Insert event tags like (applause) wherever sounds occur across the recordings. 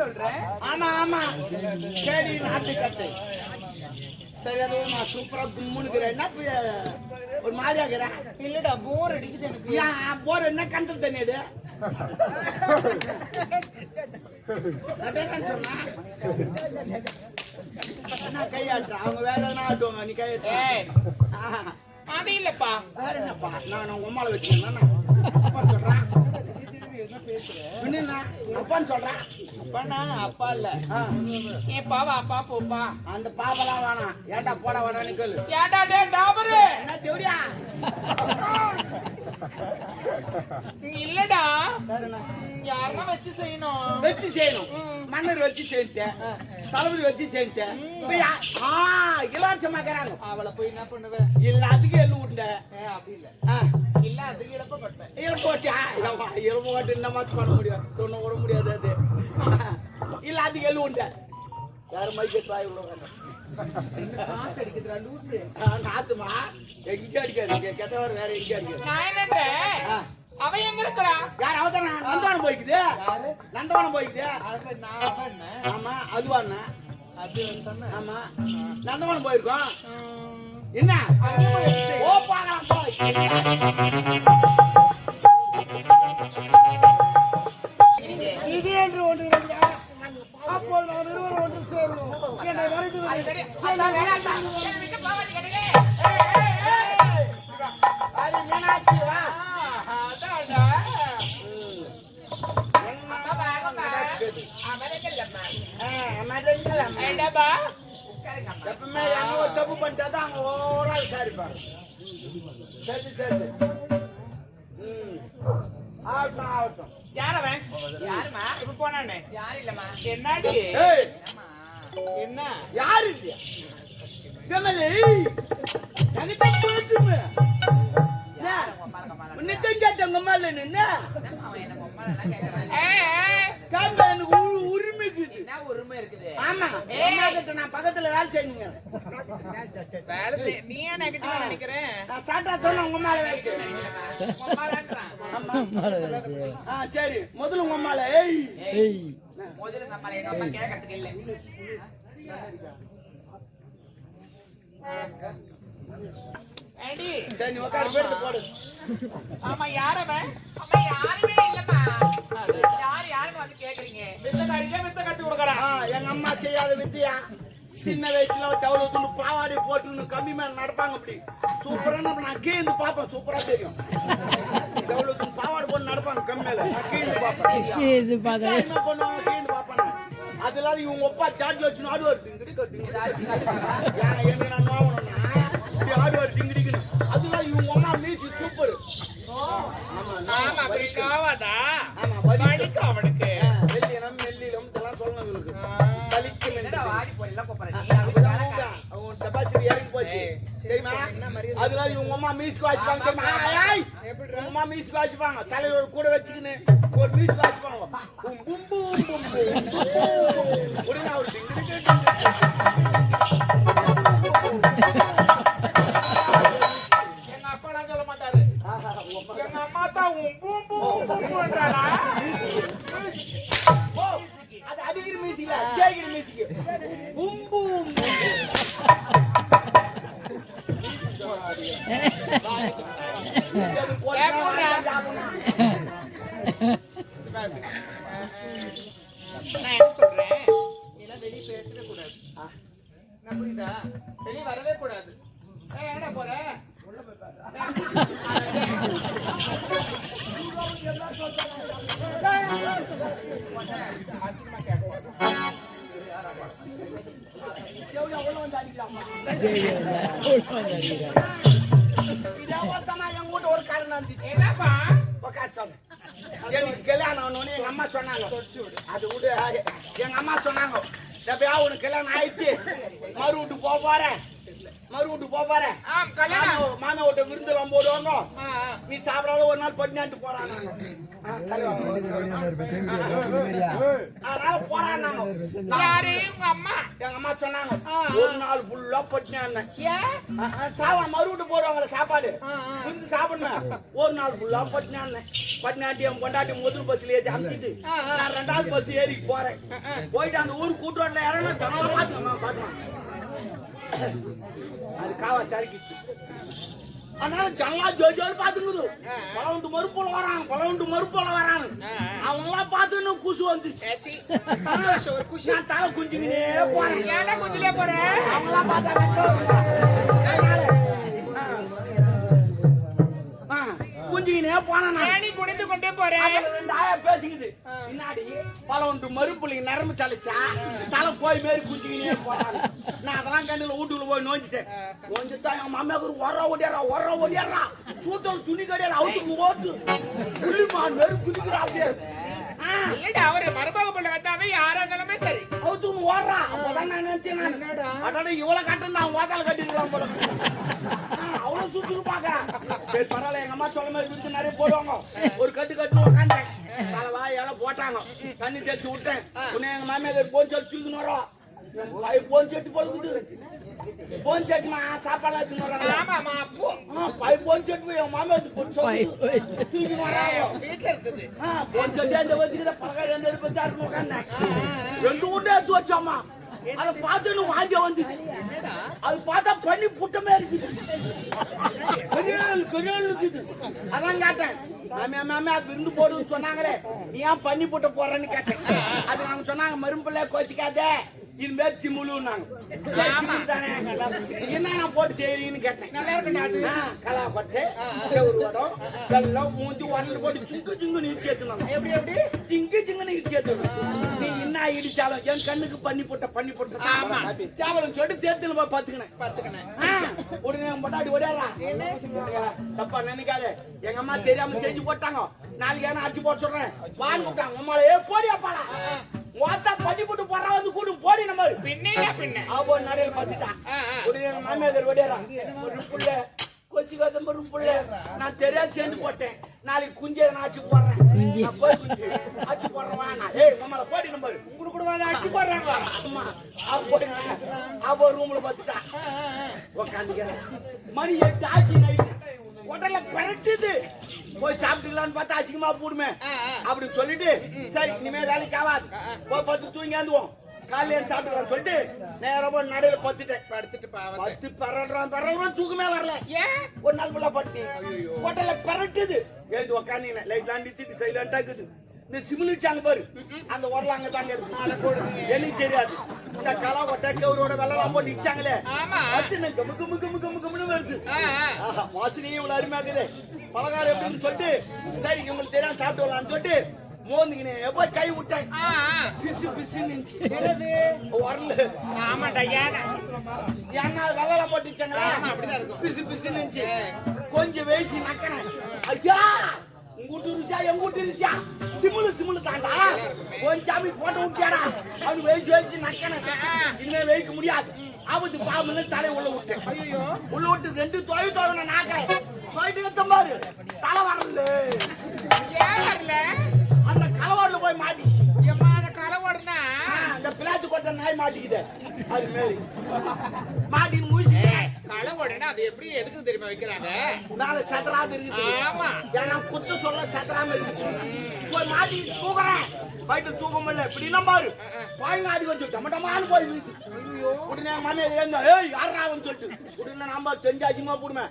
சொல்றேன். ஆமா ஆமா. சரி நாட்டு கட்டை. சரி அது நான் சூப்பரா கும்முனுக்குறேன் என்ன ஒரு மாதிரியா இருக்கிறேன் இல்லடா போர் அடிக்குது எனக்கு. போற என்ன கந்தல் தண்ணிடு அதான் சொன்னா. என்ன கையாட்டுறா அவங்க வேற எதனா ஆட்டுவாங்க நீ கையாட்டு. அது இல்லப்பா. வேற என்னப்பா? நான் உங்க அம்மால வச்சுக்கணும் சொல்றேன். அப்பான்னு சொல்றேன் அப்பாண்ணா அப்பா இல்ல. ஆ, ஏப்பா வாப்பா போப்பா? அந்த பாப்பெல்லாம் வேணாம். ஏன்டா போட வேணாம்னு கேளு. ஏடா டே டாபரு? என்ன தேவடியா (laughs) இல்லடா. யாருன்னா வச்சு செய்யணும்? வச்சு செய்யணும். மன்னர் வச்சு செஞ்சுட்டேன் தளபதி வச்சு யா- ஆ இலவசமாக்குறாங்க அவளை போய் என்ன பண்ணுவேன் எல்லாத்துக்கும் எள்ளு உண்டை அப்படி இல்ல. இல்ல அதுக்கு இழப்பப்பட்டேன் எலும்பு போட்டியா இல்லம்மா எலும்பு போட்டு என்ன மாத்து பண்ண முடியும்? சொன்ன விட முடியாது அது. இல்ல அதுக்கு எள்ளு உண்டை யாரும் மைக்கு தாய் விடுவாங்க நாத்துமா எங்க அடிக்காது கெட்டவர் வேற எங்க அடிக்காது நான் என்னன்ற அவ எங்க இருக்கிறா யார் அவதான நந்தவனம் போய்க்குது யாரு நந்தவனம் போய்க்குது அவ நான் அவ ஆமா அதுவாண்ணா அது சொன்ன ஆமா நந்தவனம் போயிருக்கோம் என்ன அங்கேயும் போய் ஓ பார்க்கலாம் போய் எப்பவுமே என்ன தப்பு பண்ணிட்டா அங்க ஓரா விசாரிப்பாங்க சரி சரி ம் ஆகட்டும் ஆகட்டும் யார் அவன்? யாரும்மா? இப்ப போனானே. என்னாச்சு? என்ன? யாரு இல்லையா? கமலே எனக்கு போட்டுமே உங்க மேல. காம்பா எனக்கு உரு- உரிமை இருக்குது. என்ன உரிமை இருக்குது? ஆமா. அம்மா கிட்ட நான் பக்கத்துல வேலை செய்யுங்க வேலை நீ ஏன் நெகட்டிவா நினைக்கிற நான் சாட்டா சொன்ன உங்க மேல வேலை உம்மாலான்றான். ஆமா. ஆ சரி. முதல்ல உங்க ஏய். முதல்ல எங்க அப்பா எங்க அப்பா கேட்கறதுக்கு இல்ல. ஆமா யார் அம்மா யாருமே இல்லம்மா. யாருன்னு வந்து கேக்குறீங்க? வித்த காரியே வித்த கத்து கொடுக்கறான் எங்க அம்மா செய்யாத வித்தியா? சின்ன வயசுல டவுலத்துன்னு பாவாடி போட்டு கம்மி மேல நடப்பாங்க அப்படி. சூப்பரா நம்ம நான் கீழ்ந்து பார்ப்பேன். சூப்பரா தெரியும். நடப்பாங்க கம்மி மேல நான் கீழ்ந்து பார்ப்பேன். இது பார்த்தா என்ன பண்ணுவாங்க? கீழ்ந்து பார்ப்பேன் அதெல்லாம் இவங்க அப்பா சாட்ல வச்சு ஆடு வருது டிங்கிடி கட்டிங்க என்ன நான் நோவணும்னா இப்படி ஆடு வருது டிங்கிடிக்குன்னு அதெல்லாம் இவங்க அம்மா மீசி சூப்பர். ஆமா ஆமா அப்படி காவாதா? ஆமா வலிக்கு தெரியுமா? அதனால இவங்க அம்மா மீசுக்கு வாசிப்பாங்க தெரியுமா? இவங்க அம்மா மீசுக்கு வாசிப்பாங்க. தலையோட கூட வச்சுக்கின்னு ஒரு மீசுக்கு வாசிப்பாங்க. பும், ஒரு காரணம் இருந்துச்சு எனக்கு கல்யாணம் ஆனோன்னு எங்க அம்மா சொன்னாங்க அது விடு எங்க அம்மா சொன்னாங்க எப்பயா உனக்கு கல்யாணம் ஆயிடுச்சு மறு வீட்டுக்கு போக போறேன் மறு வீட்டுக்கு போக போறேன் ஆம், கல்யாணம். மாமா- வீட்டை விருந்து ரொம்ப போடுவாங்க. நீ சாப்பிடாத ஒரு நாள் பட்டினாட்டு போறாங்க அதனால போறாங்க அம்மா? எங்க அம்மா சொன்னாங்க ஒரு நாள் ஃபுல்லா பட்டினா சாவா மறு வீட்டு போடுவாங்களே சாப்பாடு. விருந்து சாப்பிடணும் ஒரு நாள் ஃபுல்லா பட்டினா இருந்தேன் பட்டினாட்டி என் பொண்டாட்டி முதல் பஸ்ல ஏறி அமிச்சிட்டு. நான் ரெண்டாவது பஸ் ஏறி போறேன். போயிட்டு அந்த ஊர் கூட்டுறோட்ல இறங்க ஜனங்கள பாத்துக்கலாம் அது காவா சரிக்கிச்சு. அதனால ஜனலா ஜோதி ஜோதி பாத்துக்குது பலவுண்டு மறுப்போல வராங்க பலவுண்டு மறுப்போல வராங்க அவங்க எல்லாம் பார்த்து கூசு வந்துச்சு. நான் தலை குஞ்சுக்கினே போறேன். ஏன்டா குஞ்சிலே போற? அவங்களாம் பார்த்தா குஞ்சுக்கினே போனேன் நான். ஏனி குனிந்து கொண்டே போற? அதுல ரெண்டு ஆயா பேசிக்குது. பின்னாடி பல ஒன்று மறுப்புள்ளிங்க நரம்பு தலைச்சா தலை போய் மாரி குஞ்சுக்கினே போறாங்க நான் அதெல்லாம் கண்டுல வீட்டுக்குள்ள போய் நோஞ்சிட்டேன். நோஞ்சிட்டா என் மாமியாக்கு உர ஓடியாரா உர ஓடியாரா சூத்தல் துணி கடையால அவுத்துக்கு ஓட்டு. புள்ளிமா மாரி குதிக்கிறா அப்படியே. இல்லடா அவரு மருமக பிள்ளை வந்தாவே யாரா இருந்தாலுமே சரி. அவுத்துக்கு ஓடுறா. அப்பதான் நான் நினைச்சேன் நான். அடட இவ்வளவு கட்டு நான் ஓதால கட்டிருக்கலாம் போல. அவ்வளவு சுத்துக்கு பாக்குறான். சரி பரவாயில்ல எங்க அம்மா சொல்ல மாதிரி விரிச்சு நிறைய போடுவாங்க. ஒரு கட்டு கட்டு உட்காந்தேன் தலைவா எல்லாம் போட்டாங்க. தண்ணி தேய்ச்சி விட்டேன். உடனே எங்க மாமியார் போன் சொல்லி தூக்கின்னு வரோம் போன் செட்டு பொழுது போன் செட்டுமா சாப்பாடு ஆ, பை போன் செட்டு என் மாமியார் போன் சொல்லி தூக்கின்னு வராங்க வீட்டுல இருக்குது. போன் செட்டு அந்த வச்சுக்கிட்ட பலகாரம் எந்த சாப்பிட்டு உட்காந்தேன் ரெண்டு உண்டை எடுத்து வச்சோம்மா. அதை பார்த்து வாங்க வந்துச்சு. அது பார்த்தா பண்ணி புட்டமே இருக்குது. இருக்குது. அதான் கேட்டேன். மாமியா மாமியா விருந்து போடுன்னு சொன்னாங்களே. நீ ஏன் பண்ணி புட்ட போறேன்னு கேட்டேன். அது அவங்க சொன்னாங்க மரும்பிள்ளை கோச்சிக்காதே. இது மாரி சிமுலுன்னாங்க சரி, சிமுலு தானே என்ன நான் போட்டு செய்றீங்கன்னு கேட்டேன். கலாப்பட்டு செவுரு வடம் வெள்ளம் மூஞ்சி உரண்டு போட்டு சிங்கு சிங்கு நீ சேர்த்துனாங்க எப்படி எப்படி? ஜிங்கு ஜிங்குன்னு இடிச்சு ஏத்துவேன். நீ என்ன இடிச்சாலும் என் கண்ணுக்கு பண்ணி போட்ட பண்ணி போட்ட ஆமா. சாவலம் சொல்லிட்டு தேர்தல் போய் பாத்துக்கினேன் உடனே என் பொண்டாட்டி ஓடியாரா தப்பா நினைக்காத. எங்க அம்மா தெரியாம செஞ்சு போட்டாங்க. நாளைக்கு ஏன்னா அடிச்சு போட்டு சொல்றேன். வான்னு கூப்பிட்டாங்க. அம்மால ஏ போடி மொத்தா பண்ணி போட்டு போறா வந்து கூடு போடி நம்ம. பின்ன. பின்ன அவ நடையில பார்த்துட்டான் எங்க மாமியார் ஓடியாரா ஒரு புள்ள. கொச்சி கதம்ப ஒரு புள்ள. நான் தெரியாது சேர்ந்து போட்டேன். நாளைக்கு குஞ்சை நான் அடிச்சு போடுறேன். நான் போய் குஞ்சு. அடிச்சு போடுறேன் வாங்க ஏய் மாமால போடி நம்பர் உங்களுக்கு கூட வந்து அடிச்சு போடுறாங்க அம்மா அவ ரூம்ல பார்த்துட்டான் உட்காந்துக்கிறேன் மணி எட்டு ஆச்சு நைட்டு உடல பிறட்டுது போய் சாப்பிட்டுலான்னு பார்த்தா அசிங்கமா போடுமே. அப்படி சொல்லிட்டு சரி இனிமே வேலைக்கு ஆகாது. போய் பத்து தூங்கியாந்துவோம் காலையில சாப்பிட்டுலாம் சொல்லிட்டு நேரா போய் நடையில பத்துட்டேன் படுத்துட்டு பத்து பரடுறான் பரடுறான் தூக்கமே வரல. ஏன் ஒரு நாள் ஃபுல்லா பட்டி கொட்டல பரட்டுது. எழுந்து உக்காந்தீங்க லைட் தாண்டி திட்டு சைலண்டா இருக்குது இந்த சிமிலிச்சாங்க பாரு. அந்த உரல அங்க தாங்க இருக்கு. எனக்கு தெரியாது. இந்த கலா கொட்டை கவுரோட வெள்ளலாம் போட்டு இச்சாங்களே ஆமா. வாசனை கமு கமு கமு கமு கமுன்னு வருது. ஆ, ஆ. ஆஹா, வாசனையே இவ்வளவு அருமையா இருக்குது பலகாரம் எப்படின்னு சொல்லிட்டு சரி இவங்களுக்கு தெரியாம சாப்பிட்டு வரலாம்னு சொல்லிட்டு மோந்துக்கினே எப்போ கை விட்டேன். பிசு பிசு நின்ச்சு (laughs) என்னது? வரல. ஆமாண்டா ஏனா? ஏன்னா அது அப்படிதான் இருக்கும். பிசு பிசு நின்ச்சு கொஞ்சம் வேசி நக்கனேன் ஐயா உங்க வீட்டு ருசியா எங்க வீட்டு ருசியா சிமுலு சிமுலு தாண்டா. கொஞ்சம் சாமி போட்டு விட்டியாடா? அவனு வேசி வேசி நக்கனேன் இனிமே வைக்க முடியாது. ஆபத்து பாம்புன்னு தலை உள்ள விட்டேன். ஐயோ உள்ள விட்டு ரெண்டு தொகை தொகை நாக்கிறேன் எடுத்த பாரு. தலை வரல. ஏன் வரல? போய் மாட்டிச்சு எம்மா அந்த கடை ஓடுனா? ஆ, அந்த பிளாத்து கொட்ட நாய் மாட்டிக்குது அது மாரி. மாட்டின்னு முடிச்சுட்டேன் கடை ஓடுனா அது எப்படி எதுக்கு தெரியுமா வைக்கிறாங்க? மேல சட்டராது இருக்குது. ஆமா. ஏன்னா குத்து சொல்ல சட்டராம இருக்குது. போய் மாட்டி தூக்குறேன் போயிட்டு தூக்க முடியல இப்படி பாரு. பாய்ங்க ஆடி வச்சு டம டமான்னு போய் உடனே மாமியார் எழுந்தா ஏய் யாராவன்னு சொல்லிட்டு. உடனே நம்ம தெரிஞ்சாச்சுமா போடுமே.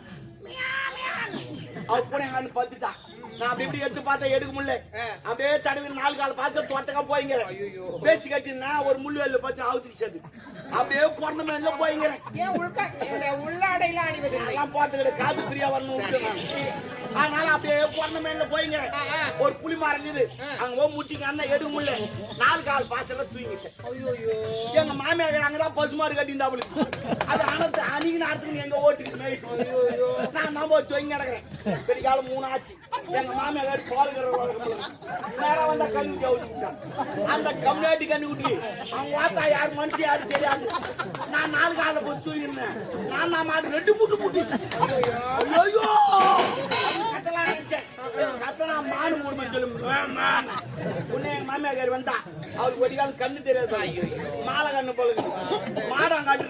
அவ கூட நான் அப்படி இப்படி எடுத்து பார்த்தா எடுக்க முடியல. அப்படியே தடவி நாலு கால் பார்த்து தோட்டக்கா போய்ங்க. பேச்சு கட்டினா ஒரு முள்ளு வெள்ள பார்த்து அவுத்துக்கு சேர்த்து அப்படியே பிறந்த மேல இந்த உள்ளாடையில அணிவது அதெல்லாம் பார்த்துக்கிட்டு காது பிரியா வரணும். அதனால அப்படியே பிறந்த மேல போய்ங்க ஒரு புலி மரம் இருந்தது அங்க போய் முட்டிங்க அண்ணன் எடுக்க முடியல நாலு கால் பாசல தூங்கிட்டேன். எங்க மாமியார் அங்கதான் பசுமாடு கட்டியிருந்தா அவளுக்கு அது அனத்து அணிக்கு நேரத்துக்கு எங்க ஓட்டுக்கு மேய்ட்டு நான் நம்ம தொங்கி கிடக்குறேன். பெரிய காலம் மூணு ஆச்சு எங்க மாமியார் பால் நேரம் வந்தா கண்ணு விட்டான் அந்த கம்யூனிட்டி கண்ணு குட்டி. அவங்க வாத்தா யார் மனுஷன் யாரும் தெரியாது. நான் நாலு காலில் போய் தூங்கிருந்தேன் நான் நான் ரெண்டு முட்டு முட்டி ஐயோ கத்தலாம் நினைச்சேன். கத்தனா மாடு மூணு சொல்லும். உன்னை எங்க மாமியார் வந்தா. அவருக்கு ஒரு காலம் கண்ணு தெரியாது. மாலை கண்ணு போல இருக்குது.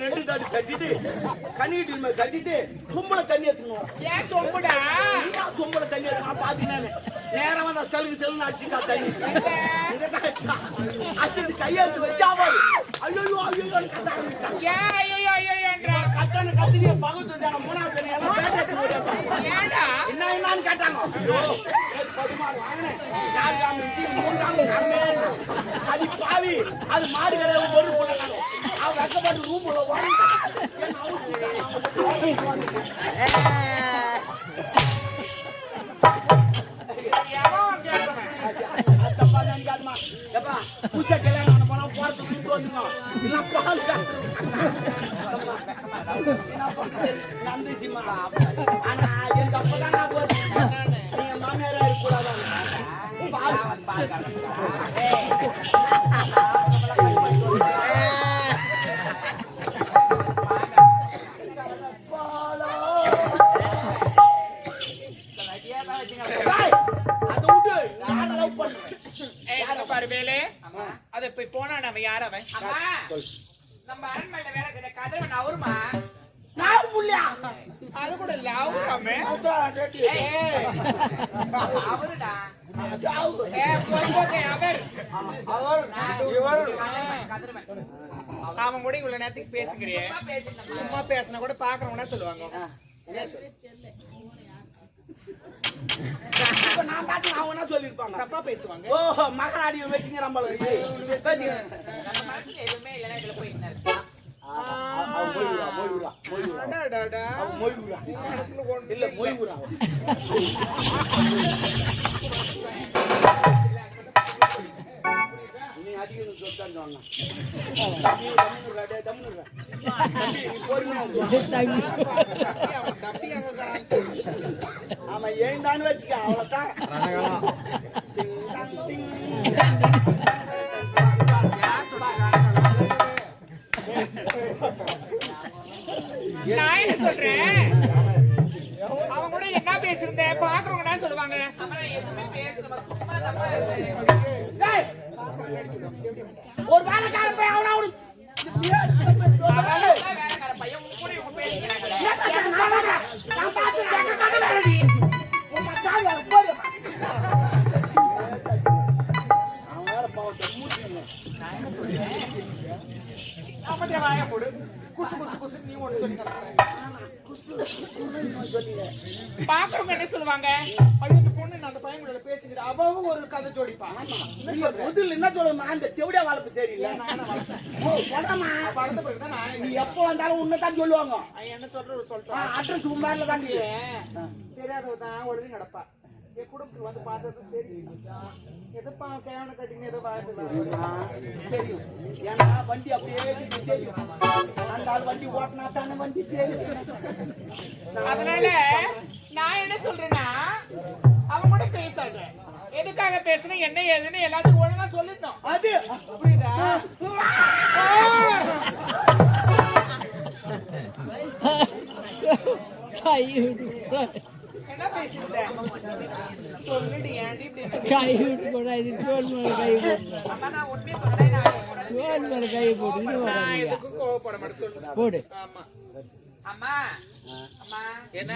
ரெண்டு தாடி கட்டிட்டு கண்ணிட்டு மேல கட்டிட்டு கும்பல தண்ணி எடுத்துக்கணும். ஏன் சொம்புடா? கும்பல தண்ணி எடுத்துக்கணும்? பாத்துக்கினேன் நேரம் வந்தா செலுக்கு செலுன்னு அடிச்சுட்டா தண்ணி. அடிச்சுட்டு கையெழுத்து வச்சா போது ஐயோ ஐயோ கத்த ஆரம்பிச்சான் ஏன் ஐயோ ஐயோ ஐயோன்ற கத்தான கத்திரியை பகுத்து விட்டாங்க மூணாவது. ஏன்டா? என்ன என்னன்னு கேட்டாங்க. பசுமாடு வாங்கினேன். நாலு மூணு அது மாடு கிடையாது, ஒரு பண்ண போனா போறதுக்கு ஆனா, என் நீங்க மாமியாரா போனா நம்ம யார் அவன் அம்மா நம்ம அரண்மனையில வேலை செய்யற கதிரவன் அவருமா? நான் புள்ளியா? அது கூட இல்ல அவராமே. அவருடா? அவன் கூட இவ்வளவு நேரத்துக்கு பேசுகிறியே பேசிட்டு சும்மா பேசினா கூட பாக்குறவங்க சொல்லுவாங்க இப்ப நான் சொல்லியிருப்பாங்க. தப்பா பேசுவாங்க. ஓஹோ, போல இருக்கு. நம்ம எதுவுமே இல்லைன்னா இதுல போய் இல்ல, இருடா. தம்பி, நீ பொறுமையா இரு. தப்பி தான். வச்சுக்க நான் என்ன சொல்றேன் அவங்க கூட என்ன பேசிருந்தேன் பாக்குறவங்க என்ன சொல்லுவாங்க ஒரு வேலைக்காரன் போய் அவனா சொல்லுவாங்க? ஐயோ இந்த பொண்ணு நான் அந்த பையன் கூட பேசுகிறேன் அவவும் ஒரு கதை ஜோடிப்பா. முதல்ல என்ன சொல்லணுமா அந்த தெவிடியா வளர்ப்பு சரியில்லை. படத்தை பிறகுதான் நான் நீ எப்போ வந்தாலும் உன்னதான் சொல்லுவாங்க. அவன் என்ன சொல்ற சொல்றான். அட்ரஸ் உன் மேல தான் தெரியாதவ தான் ஒழுங்கு நடப்பா. என் குடும்பத்துக்கு வந்து பார்த்தது தெரியும் எதுப்பா கேவன கட்டிங்க எதோ வாழ்த்து தெரியும்? ஏன்னா வண்டி அப்படியே தெரியும். அந்த ஆள் வண்டி ஓட்டினா தானே வண்டி தெரியும் அதனால நான் என்ன சொல்றேன்னா அவன் கூட பேசாத எதுக்காக பேசுன என்ன ஏதுன்னு எல்லாத்துக்கும் ஒழுங்கா சொல்லிட்டோம் அது புரியுதா? என்ன பேசிட்டேன் சொல்லிடு ஏன்டி இப்படி கை விட்டு போடாது தோல் மேல கை போட்டு அம்மா, நான் உண்மையை சொல்றேன், தோல் மேல கை போட்டு நான் கோவப்பட மாட்டேன். போடு. ஆமா அம்மா அம்மா. என்ன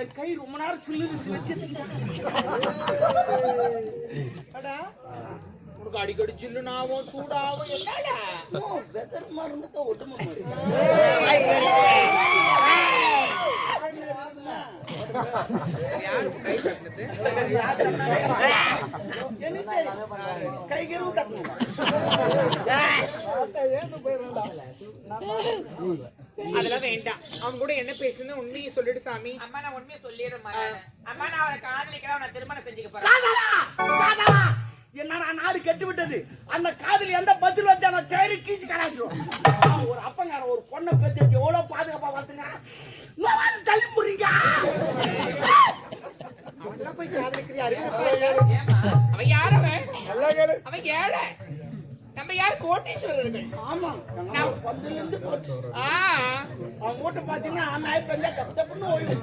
என் கை ரொம்ப நேரம் சில்லு உனக்கு அடிக்கடி சில்லுனாவும் சூடாவும் என்னடா வெதர் மருந்து ஒட்டுமா அதெல்லாம் வேண்டாம். அவன் கூட என்ன பேசுன்னு உண்மையை சொல்லிடு சாமி. அம்மா நான் உண்மையை சொல்லிடுறேன் அம்மா நான் அவனை காதலிக்கிறேன் அவனை திருமணம் செஞ்சுக்க போறேன். என்னடா நாடு கெட்டு விட்டது. அந்த காதல் எந்த பதில் வந்து அந்த டயரு கீச்சு கலாச்சிடும் ஒரு அப்பங்கார ஒரு பொண்ணை பத்தி எவ்வளவு பாதுகாப்பா பார்த்துங்க நான் தள்ளி போடுறீங்க? அவன்லாம் போய் காதலிக்கிறியா? அவன் யார் அவன்? அவன் ஏழை. நம்ம யார்? கோட்டீஸ்வரர்கள். ஆமா. நான் பந்துல இருந்து ஆ. அவன் பாத்தீங்கன்னா பஞ்சா தப்பு தப்புன்னு ஓய்வு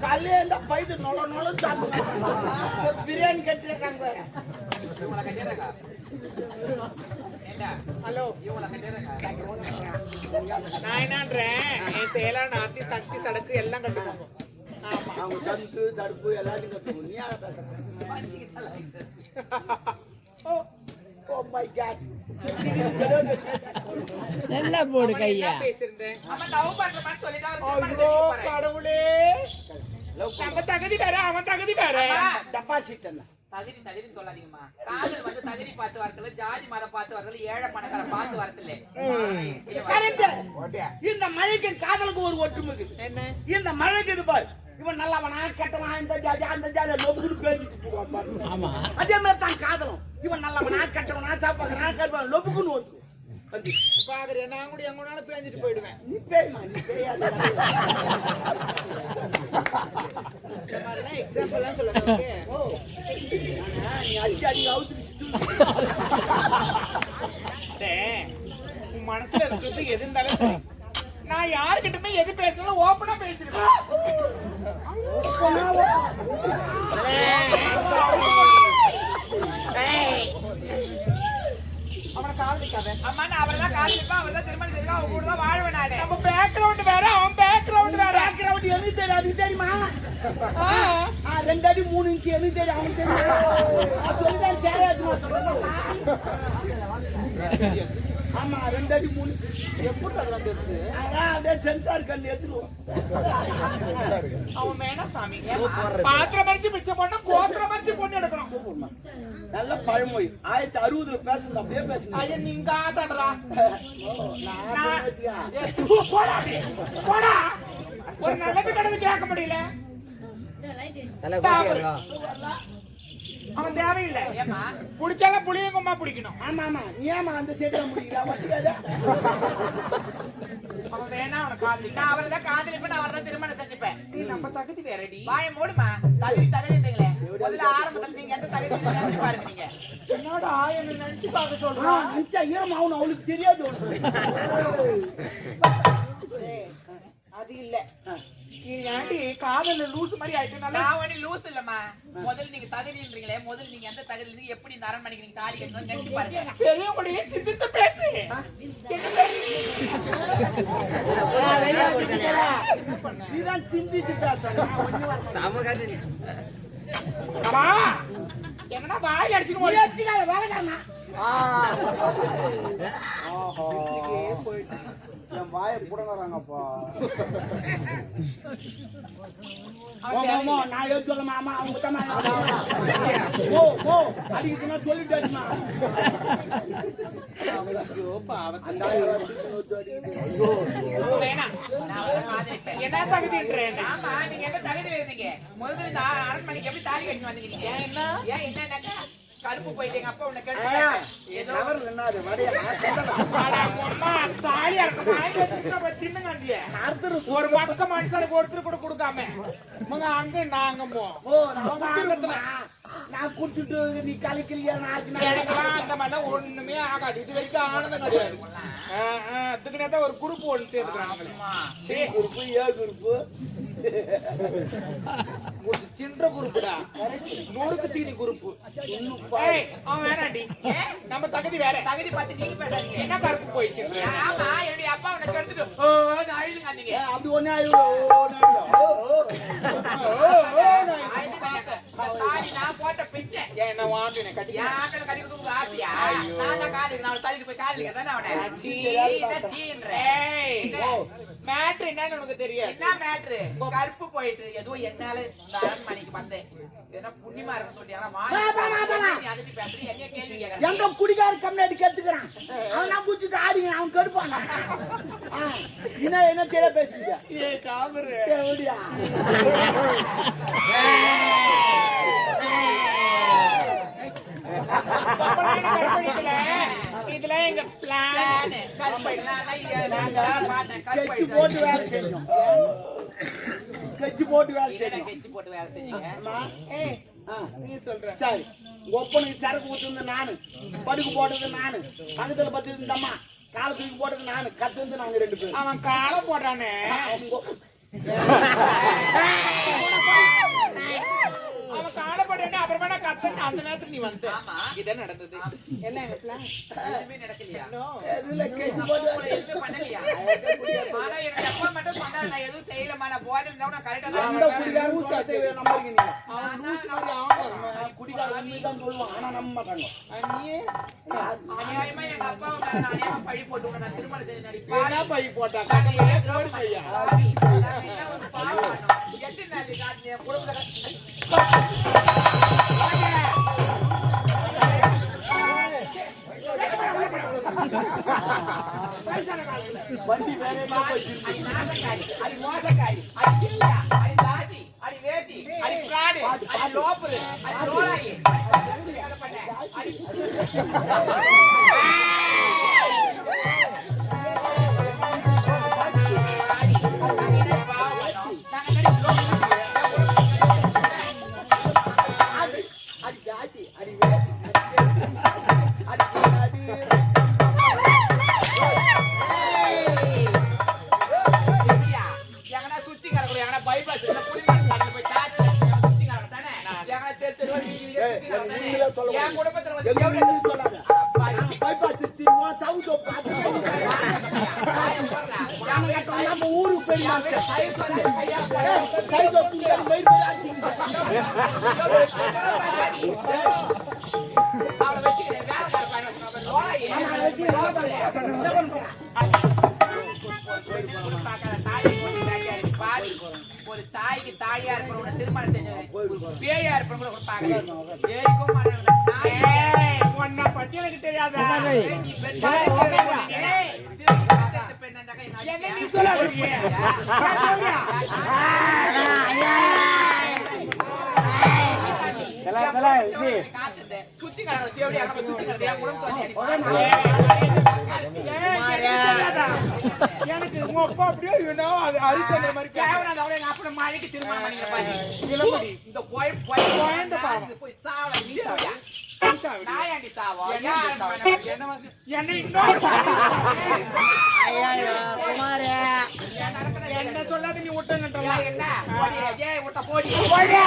காலையில இருந்தா பைது நொல நொல சாப்பிடுவாங்க பிரியாணி கட்டிடுறாங்க ஏண்டா ஹலோ நான் என்னன்றேன் என் சேலா நாத்தி சக்தி சடக்கு எல்லாம் கட்டுவாங்க அவங்க சந்து தடுப்பு எல்லாத்தையும் கத்துக்கணும் நீ யாரை பேசுற ஓ ஓ மை காட் நல்லா போடு கையா கடவுளே நம்ம தகுதி வேற அவன் தகுதி வேற டெபாசிட் என்ன தகுதி தகுதின்னு சொல்லாதீங்கம்மா. காதல் வந்து தகுதி பார்த்து வரதுல ஜாதி மதம் பார்த்து வரதுல ஏழை பணக்கார பார்த்து வரதுல கரெக்ட் இந்த மழைக்கு காதலுக்கு ஒரு ஒற்றுமை என்ன? இந்த மழைக்கு இது பாரு. இவன் நல்லவனா கெட்டவனா இந்த ஜாதி அந்த ஜாதி லொபுக்குன்னு பேசிட்டு போவான் பாரு. ஆமா. அதே மாதிரி தான் காதலும். இவன் நல்லவனா கெட்டவனா சாப்பாக்குறா கருப்பான் லொபுக்குன்னு பாக்குறியா நான் கூட எங்கனாலும் பேஞ்சிட்டு போயிடுவேன். நீ பேய்மா நீ பேயாத இந்த மாதிரிலாம் ஓகே ஓ. ஆனா, நீ அடிச்சு அடி அவுத்துட்டு உன் மனசுல இருக்கிறது எது இருந்தாலும் சரி. நான் யாருக்கிட்டமே எது பேசணும் ஓப்பனா பேசிருக்கேன் அவனை காதலிக்காத. அம்மா நான் அவரை தான் காதலிப்பேன் அவர் தான் திருமணம் அவங்க கூட தான் வாழ்வேன் நானு. நம்ம பேக்ரவுண்ட் வேற அவன் பேக்ரவுண்ட் வேற. பேக்ரவுண்ட் எனக்கு தெரியும் அது தெரியுமா? ஆ, ரெண்டு அடி மூணு இன்ச்சு எனக்கு தெரியும் அவனுக்கு தெரியும். அது சொல்லிதான் ஆமா ரெண்டு அடி மூணு. எப்படி அதெல்லாம் தெரியுது அதான் அப்படியே சென்சார் கல் எடுத்துருவோம் அவன் வேணா சாமி. பாத்திரம் மறிச்சு மிச்சம் பண்ணா கோத்திரம் மறிச்சு பொண்ணு எடுக்கணும். நல்ல பழமொழி. ஆயிரத்தி அறுபதுல பேசுறது அப்படியே பேசணும் ஐயா நீங்க ஆட்டாடுறா நான் வச்சுக்க போடா அப்படியே. போடா. ஒரு நல்லது கடந்து கேட்க முடியல. அவன் தேவையில்லை. புடிச்சாலும் புளியங்குமா பிடிக்கணும். ஆமா ஆமா. நீ ஏமா அந்த செட்ல முடிக்கிறா? வச்சுக்காத. அவன் வேணா அவனை காதலி. நான் அவரை தான் காதலிப்பேன் நான் அவரை தான் திருமணம் செஞ்சுப்பேன். நீ நம்ம தகுதி வேறடி. வாய மூடுமா? தகுதி தகுதின்றீங்களே முதல்ல ஆரம்பத்துல நீங்க எந்த தகுதி நினைச்சு பாருங்க நீங்க. என்னோட ஆயனை நினைச்சு பார்க்க சொல்றான் நினைச்சா ஈரம் ஆகணும் அவளுக்கு தெரியாது. அது இல்ல. ஏன்டி காதல லூஸ் மாதிரி ஆயிட்டு? நான் ஒண்ணு லூஸ் இல்லம்மா. முதல்ல நீங்க தகுதின்றீங்களே முதல்ல நீங்க எந்த தகுதியில இருந்து எப்படி இந்த அரண்மனைக்கு நீங்க தாலி கட்டணும் நினைச்சு பாருங்க பெரியவங்களுடைய சிந்தித்து பேசு. நீதான் சிந்திச்சு பேசணும். அம்மா எங்கனா வாய் ஓடி வச்சுக்காத வேலைக்காரனா? என் வாயை புடங்குறாங்கப்பா நான் எது சொல்ல மாமா அவங்க தான் ஓ ஓ அடிக்குதுன்னா காதலிப்பேன். என்ன தகுதின்றேன் ஆமா நீங்க எந்த தகுதியில இருந்தீங்க? முதல்ல இந்த அரண்மனைக்கு எப்படி தாலி கட்டி ஏன் என்ன? ஏன் என்னன்னாக்கா கருப்பு போயிட்டு எங்க அப்பா உன்னை கேட்டு ஒரு பக்க மனுஷனுக்கு ஒருத்தர் கூட கொடுக்காம. மங்க அங்க நாங்க நான் குடுத்துட்டு நீ ஆச்சுனா எனக்கெல்லாம் அந்த மாதிரிலாம் ஒண்ணுமே ஆகாது. இது வரைக்கும் ஆனந்தம் கிடையாது. தான் ஒரு குரூப் ஒன்று சேர்ந்துக்கிறாங்க சி குரூப்பு ஏ குரூப்பு சின்ற குரூப்புடா நூறுக்கு தீனி குரூப்பு அவன் வேணாண்டி நம்ம தகுதி வேற தகுதி பார்த்து நீங்க பேசாதீங்க என்ன கருப்பு போயிடுச்சு ஆமா என்னுடைய அப்பா உனக்கு எடுத்துட்டு அழுதுங்க அப்படி ஓ தாலி நான் போட்ட பிச்சை என்ன வாங்கினேன் கட்டி யாக்கட கட்டி ஆசியா நான் தான் காலி நான் தள்ளிட்டு போய் காலிக்க தானே அவனை சீ மேட்ரு என்னன்னு உனக்கு தெரியும் என்ன மேட்ரு கருப்பு போயிட்டு ஏதோ என்னால இந்த அரண்மனைக்கு வந்தேன் ஏன்னா புண்ணியமா இருக்குன்னு சொல்லி ஆனா. வாங்கி அதுக்கு பேசுறேன் என்ன கேள்வி கேட்கறேன் எந்த குடிகார கம்யூனிட்டி கத்துக்கிறான் அவன் நான் குடிச்சிட்டு ஆடிங்க அவன் கடுப்பான். என்ன என்ன தெரிய பேசுறீங்க ஏ காமரு. எப்படியா இதுல இதுல எங்க பிளான் கெச்சு போட்டு வேலை செஞ்சோம் கெச்சு போட்டு வேலை செஞ்சோம் அம்மா, ஏய் ஆ, நீ சொல்ற சரி ஒப்பனுக்கு சரக்கு ஊத்துந்து நானு படுக்கு போட்டது நானு பக்கத்துல பத்து அம்மா கால தூக்கி போட்டது நானு கத்து நாங்க ரெண்டு பேரும் அவன் காலை போடுறானே. அப்புறமா நான் கத்தன் அந்த நேரத்துக்கு நீ வந்த. இதான் நடந்தது. என்ன எங்க பிளான் நோ எதுல கெச்சு போட்டு வேலை எந்த குடிகார ஊசாத்தை நம்புறீங்க நீங்க அவன் குடிகார உண்மைதான் சொல்லுவான். ஆனா நம்ப மாட்டாங்க என்ன போட்டா கோடி பையா வண்டி வேற எங்க போய் திருப்பி அடி அடி பிராடு அடி வேசி அடி அடி சுத்தி சொல்ல. என். குடும்பத்துல வந்து எவ்வளவு சொல்லாத. யானை கட்டணும், நம்ம ஊருக்கு போய் கை சொத்து மயிர். அவளை வச்சுக்கிறேன் வேலை ஒரு தாய்க்கு தாயா இருக்கிறவங்க திருமணம் செஞ்சது பேயா இருக்கிறவங்க கூட ஏய் உன்னை பத்தி எனக்கு தெரியாதா? நீ என்ன நீ அங்க எனக்கு உங்க அப்பா அப்படியே இவனா அது அரிச்சந்திர மாதிரி பேசுறான். கேவலம் அவளை எங்க மாளிகை திருமணம் பண்ணிக்கிற பாரு. இந்த போய் போய் குழந்தை பாவம். போய் சாவல நீ சாவல நாயாண்டி சாவோ என்ன யார் என்ன இன்னொரு ஐயா என்ன சொல்லாத நீ விட்டுங்கன்ற என்ன போடி, விட்ட போடி போடி,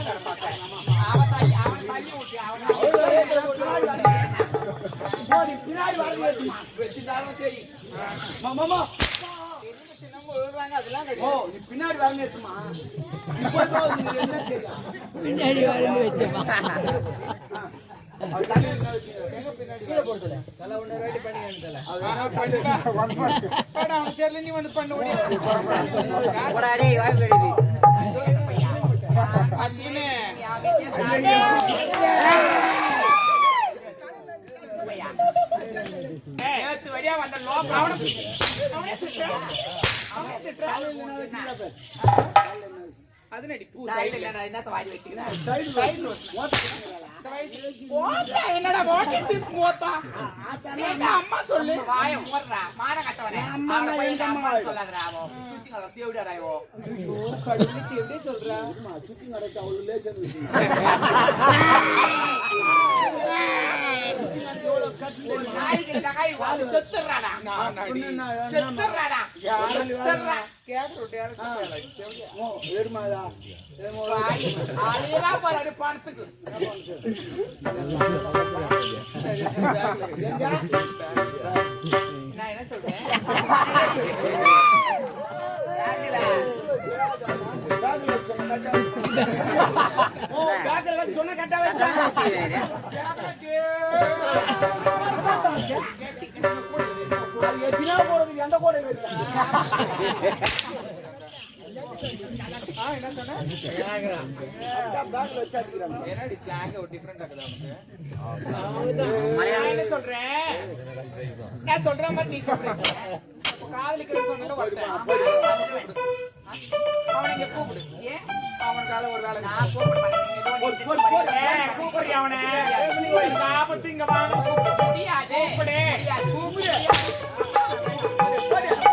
(laughs) கீழே போடுதுல. அவர் என்ன பண்ணிட்டா? அவனுக்கு தெரியல நீ வந்து பண்ண ஓடி போடாடி வாய்ப்பு வந்த என்ன வச்சுக்கிறா பாரு. அது பூ சைடுல என்னத்த வாரி வச்சுக்கிறேன் சைடு சைடு ஓட்டா என்னடா ஓட்டி ஓட்டா எங்க அம்மா சொல்லு. வாய மூடுறா. மான கட்டவனே. அம்மா எங்க அம்மா? சொல்லாதடா அவன் சுத்தி கலர் தேவிடா இவோ? கடவுளுக்கு எப்படி சொல்றா? அம்மா, சுத்தி நடக்க அவ்வளவு லேசா இருந்துச்சு. ஒரு நாய்க்கு கை வாழு செத்துறாடா என்ன செத்துறாடா பணத்துக்கு நான் என்ன சொல்றேன் சொன்ன கட்டா வச்சு. நான் என்ன சொல்றேன் நான் சொல்ற மாதிரி நீ சொல்ற? காதலிக்கிற சொன்னது ஒருத்தன். அவனை இங்க கூப்பிடு. ஏன்? அவனுக்காக ஒரு வேலை இருக்கு. நான் கூப்பிட மாட்டேன் ஏதோ நீ போடு, போடு, போடு. ஏய், கூப்பிடுறியா அவனை? இந்த ஆபத்து இங்க வாங்க கூப்பிடு முடியாது. கூப்பிடு. முடியாது. கூப்பிடு. Yeah.